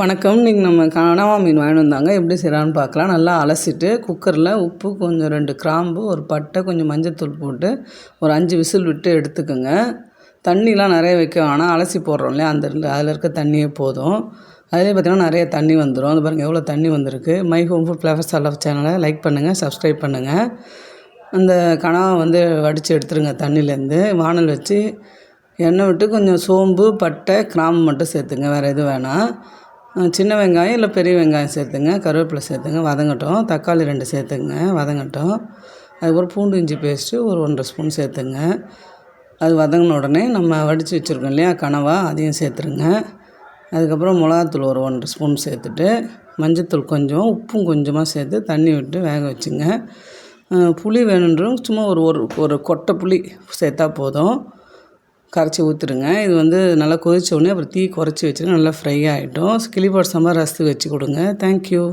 வணக்கம். இன்றைக்கி நம்ம கனவா மீன் வாங்கிட்டு வந்தாங்க. எப்படி செய்கிறான்னு பார்க்கலாம். நல்லா அலசிட்டு குக்கரில் உப்பு கொஞ்சம் ரெண்டு கிராம்பு ஒரு பட்டை கொஞ்சம் மஞ்சத்தூள் போட்டு ஒரு அஞ்சு விசில் விட்டு எடுத்துக்கோங்க. தண்ணிலாம் நிறைய வைக்க வேணாம் அலசி போடுறோம் இல்லையா? அந்த அதில் இருக்க தண்ணியே போதும். அதிலே பார்த்திங்கன்னா நிறைய தண்ணி வந்துடும் அது பாருங்கள் எவ்வளோ தண்ணி வந்திருக்கு. My home food flavours all சேனலை லைக் பண்ணுங்கள் சப்ஸ்கிரைப் பண்ணுங்கள் அந்த கனவா வந்து வடித்து எடுத்துருங்க தண்ணியிலேருந்து. வானல் வச்சு எண்ணெய் விட்டு கொஞ்சம் சோம்பு பட்டை கிராம்பு மட்டும் சேர்த்துங்க. வேறு எதுவும் வேணாம். சின்ன வெங்காயம் இல்லை பெரிய வெங்காயம் சேர்த்துங்க கருவேப்பிலை சேர்த்துங்க வதங்கட்டும். தக்காளி ரெண்டு சேர்த்துங்க வதங்கட்டும். அதுக்கப்புறம் பூண்டு இஞ்சி பேஸ்ட்டு ஒரு ஒன்றரை ஸ்பூன் சேர்த்துங்க. அது வதங்கின உடனே நம்ம வடித்து வச்சுருக்கோம் இல்லையா கனவா அதையும் சேர்த்துருங்க. அதுக்கப்புறம் மிளகாத்தூள் ஒரு ஒன்றரை ஸ்பூன் சேர்த்துட்டு மஞ்சத்தூள் கொஞ்சம் உப்பும் கொஞ்சமாக சேர்த்து தண்ணி விட்டு வேக வச்சுங்க. புளி வேணுன்றும் சும்மா ஒரு ஒரு ஒரு கொட்டை புளி சேர்த்தா போதும். கரைச்சி ஊற்றுருங்க இது வந்து நல்லா கொதித்த உடனே அப்புறம் தீ குறைச்சி வச்சுருங்க நல்லா ஃப்ரை ஆகிட்டோம் கிளிபோட் சாம்பார் ரசத்துக்கு வச்சு கொடுங்க. தேங்க்யூ